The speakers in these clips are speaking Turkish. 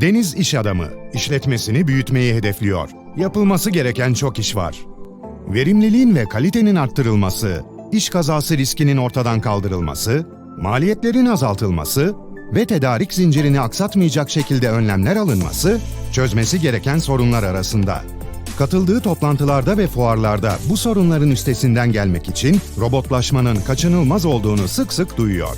Deniz iş adamı, işletmesini büyütmeyi hedefliyor. Yapılması gereken çok iş var. Verimliliğin ve kalitenin arttırılması, iş kazası riskinin ortadan kaldırılması, maliyetlerin azaltılması ve tedarik zincirini aksatmayacak şekilde önlemler alınması çözmesi gereken sorunlar arasında. Katıldığı toplantılarda ve fuarlarda bu sorunların üstesinden gelmek için robotlaşmanın kaçınılmaz olduğunu sık sık duyuyor.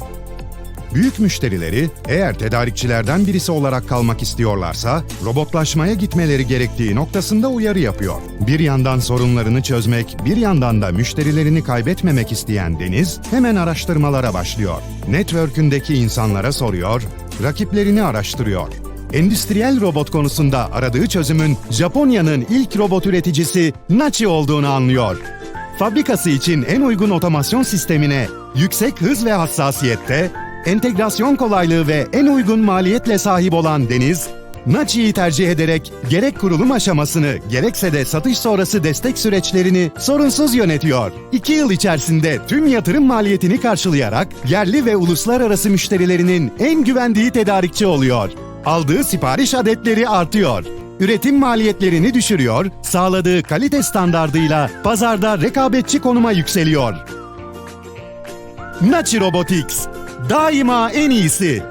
Büyük müşterileri eğer tedarikçilerden birisi olarak kalmak istiyorlarsa robotlaşmaya gitmeleri gerektiği noktasında uyarı yapıyor. Bir yandan sorunlarını çözmek, bir yandan da müşterilerini kaybetmemek isteyen Deniz hemen araştırmalara başlıyor. Network'ündeki insanlara soruyor, rakiplerini araştırıyor. Endüstriyel robot konusunda aradığı çözümün Japonya'nın ilk robot üreticisi Nachi olduğunu anlıyor. Fabrikası için en uygun otomasyon sistemine yüksek hız ve hassasiyette, entegrasyon kolaylığı ve en uygun maliyetle sahip olan Deniz, Nachi'yi tercih ederek gerek kurulum aşamasını gerekse de satış sonrası destek süreçlerini sorunsuz yönetiyor. İki yıl içerisinde tüm yatırım maliyetini karşılayarak yerli ve uluslararası müşterilerinin en güvendiği tedarikçi oluyor. Aldığı sipariş adetleri artıyor üretim maliyetlerini düşürüyor, sağladığı kalite standardıyla pazarda rekabetçi konuma yükseliyor. Nachi Robotics, daima en iyisi.